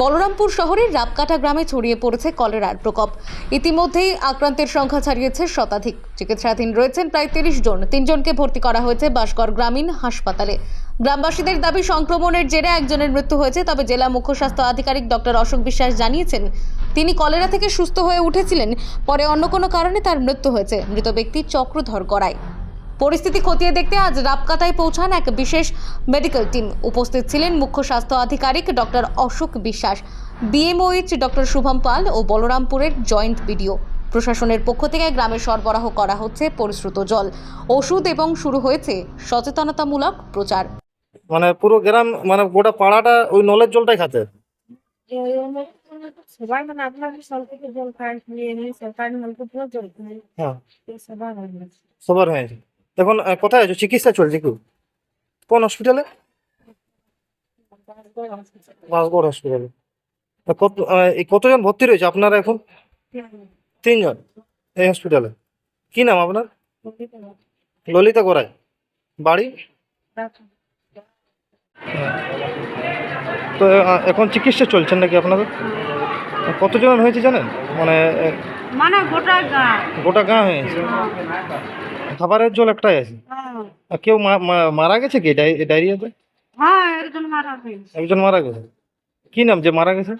বলরামপুর শহরের রাবকাটা গ্রামে ছড়িয়ে পড়েছে কলেরার প্রকোপ। ইতিমধ্যেই আক্রান্তের সংখ্যা ছাড়িয়েছে শতাধিক। চিকিৎসাধীন রয়েছেন প্রায় তিরিশ জন। তিনজনকে ভর্তি করা হয়েছে বাসগড় গ্রামীণ হাসপাতালে। গ্রামবাসীদের দাবি, সংক্রমণের জেরে একজনের মৃত্যু হয়েছে, তবে জেলা মুখ্য স্বাস্থ্য আধিকারিক ডক্টর অশোক বিশ্বাস জানিয়েছেন, তিনি কলেরা থেকে সুস্থ হয়ে উঠেছিলেন, পরে অন্য কোনো কারণে তার মৃত্যু হয়েছে। মৃত ব্যক্তি চক্রধর গড়ায় পরিস্থিতি খতিয়ে দেখতে আজ রাবকাতায় পৌঁছান এক বিশেষ মেডিকেল টিম উপস্থিত ছিলেন মুখ্য স্বাস্থ্য আধিকারিক doctor Ashok Biswas BMOH doctor Shubham Pal ও বলরামপুরের জয়েন্ট বিডিও। প্রশাসনের পক্ষ থেকে গ্রামে সরবরাহ করা হচ্ছে পরিশ্রুত জল। ওষুধ এবং শুরু হয়েছে সচেতনতামূলক প্রচার। মানে পুরো গ্রাম মানে গোটা পাড়াটা ওই নলের জলটাই খাতে সবাই মানে আপনার সল জল খায়? সরকারি নলকূপ জল খায়? হ্যাঁ। হয়ে সবার হয়েছে এখন কোথায় আছো? চিকিৎসা চলছে কি? কোন হসপিটালে বাসগড় হসপিটালে কত কতজন ভর্তি রয়েছে আপনারা এখন? তিনজন এই হসপিটালে কি নাম আপনার? ললিতা গোড়াই। বাড়ি? তো এখন চিকিৎসা চলছেন নাকি আপনাদের? কতজন হয়েছে জানেন? মানে মানে গোটা গা। গোটা গাঁ হয়েছে খাবারের জল একটাই আছে। হ্যাঁ। আর কেউ মারা গেছে কি? ডায়রিয়াতে হ্যাঁ একজন মারা হয়েছে একজন মারা গেছে। কি নাম? যে মারা গেছে?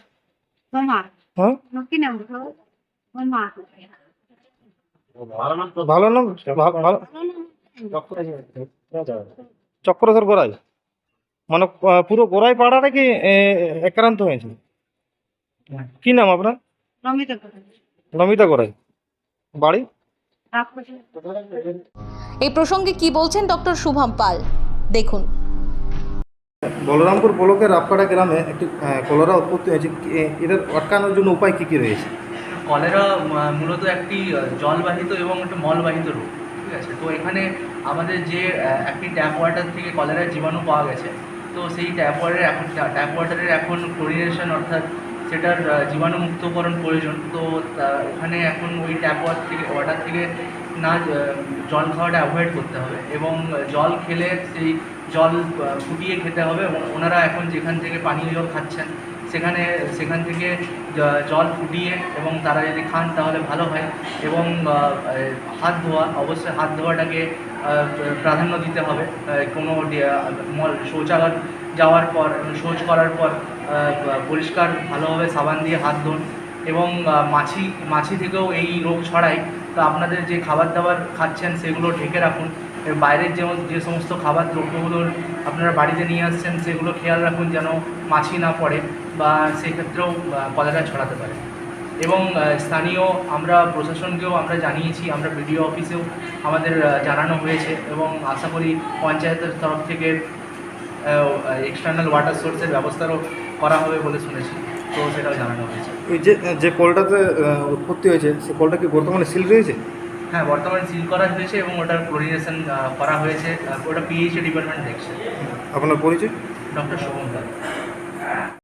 হ্যাঁ? কি নাম? ভালো নাম? ভালো চক্রধর গোড়াই। মানে পুরো গোড়াই পাড়াটা কি এ, আক্রান্ত হয়েছে? কি নাম আপনার? নমিতা গোড়াই। বাড়ি? এই প্রসঙ্গে কি বলছেন ডক্টর শুভম পাল? দেখুন। বলরামপুর ব্লকের রাপকাড়া গ্রামে একটি কলেরা উৎপত্তি হয়েছে। এদের আটকানোর জন্য উপায় কী কী রয়েছে? কলেরা মূলত একটি জলবাহিত এবং একটি মলবাহিত রোগ ঠিক আছে? তো এখানে আমাদের যে একটি ট্যাপ ওয়াটার থেকে কলেরার জীবাণু পাওয়া গেছে তো সেই ট্যাপ ওয়াটারের এখন ট্যাপ ওয়াটারের এখন ক্লোরিনেশন অর্থাৎ সেটার জীবাণুমুক্তকরণ প্রয়োজন। তো ওখানে এখন ওই ট্যাপ ওয়াটার থেকে ওয়াটার থেকে না জল খাওয়াটা অ্যাভয়েড করতে হবে এবং জল খেলে সেই জল ফুটিয়ে খেতে হবে এবং ওনারা এখন যেখান থেকে পানীয় জল খাচ্ছেন, সেখানে, সেখান থেকে জল ফুটিয়ে এবং তারা যদি খান তাহলে ভালো হয় এবং হাত ধোয়া, অবশ্যই হাত ধোয়াটাকে প্রাধান্য দিতে হবে। কোনো শৌচাগার যাওয়ার পর, শৌচ করার পর পরিষ্কার ভালোভাবে সাবান দিয়ে হাত ধোন এবং মাছি মাছি থেকেও এই রোগ ছড়ায়। তো আপনাদের যে খাবার দাবার খাচ্ছেন সেগুলো ঢেকে রাখুন। বাইরের যে যে সমস্ত খাবার দ্রব্যগুলো আপনারা বাড়িতে নিয়ে আসছেন সেগুলো খেয়াল রাখুন যেন মাছি না পড়ে বা সেক্ষেত্রেও কলেরা ছড়াতে পারে। এবং স্থানীয় আমরা প্রশাসনকেও আমরা জানিয়েছি, আমরা বিডিও অফিসেও আমাদের জানানো হয়েছে এবং আশা করি পঞ্চায়েতের তরফ থেকে এক্সটার্নাল ওয়াটার সোর্সের ব্যবস্থারও করা হবে বলে শুনেছি। তো সেটাও জানানো হয়েছে। ওই যে যে কলটাতে উৎপত্তি হয়েছে সে কলটা কি বর্তমানে সিল রয়েছে? হ্যাঁ বর্তমানে সিল করা হয়েছে এবং ওটার ক্লোরিনেশন করা হয়েছে। ওটা পিএইচডি ডিপার্টমেন্ট দেখছে। আপনার পরিচয়? ডক্টর শুভম পাল